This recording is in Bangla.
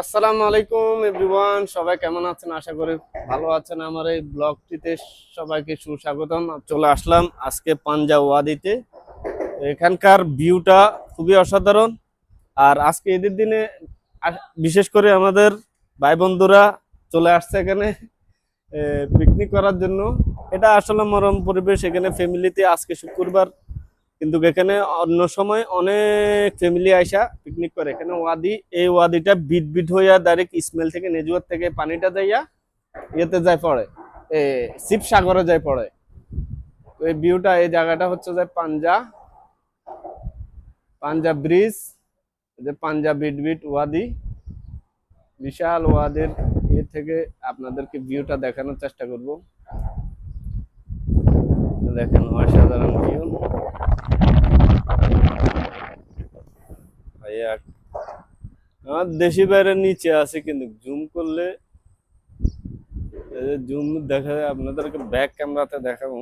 আসসালামু আলাইকুম, এভরিওয়ান। সবাই কেমন আছেন? আশা করি ভালো আছেন। আমার এই ব্লগটিতে সবাইকে সুস্বাগতম। চলে আসলাম আজকে পাঞ্জা ওয়াদিতে। এখানকার ভিউটা খুবই অসাধারণ। আর আজকে ঈদের দিনে বিশেষ করে আমাদের ভাই বন্ধুরা চলে আসছে এখানে পিকনিক করার জন্য। এটা আসলে মরম পরিবেশ। এখানে ফ্যামিলিতে আজকে শুক্রবার কিন্তু এখানে অন্য সময় অনেক ফ্যামিলি আইসা পিকনিক করে। এখানে ওয়াদি, এই ওয়াদিটা বিট বিট হইয়া ডাইরেক্ট ইসমেল থেকে, নেজুয়ার থেকে পানিটা যাইয়া ইয়েতে যায় পড়ে। এ শিব সাগরে যায় পড়ে। তো এই ভিউটা এই জায়গাটা হচ্ছে যে পাঞ্জা পাঞ্জা ব্রিজ যে পাঞ্জা বিট বিট ওয়াদি। বিশাল ওয়াদের ইয়ে থেকে আপনাদেরকে ভিউটা দেখানোর চেষ্টা করব। দেখেন অসাধারণ ভাইয়া। আমার দেশি বাইরে নিচে আছে, কিন্তু জুম করলে জুম দেখা যায়, আপনাদেরকে ব্যাক ক্যামেরাতে দেখাবো।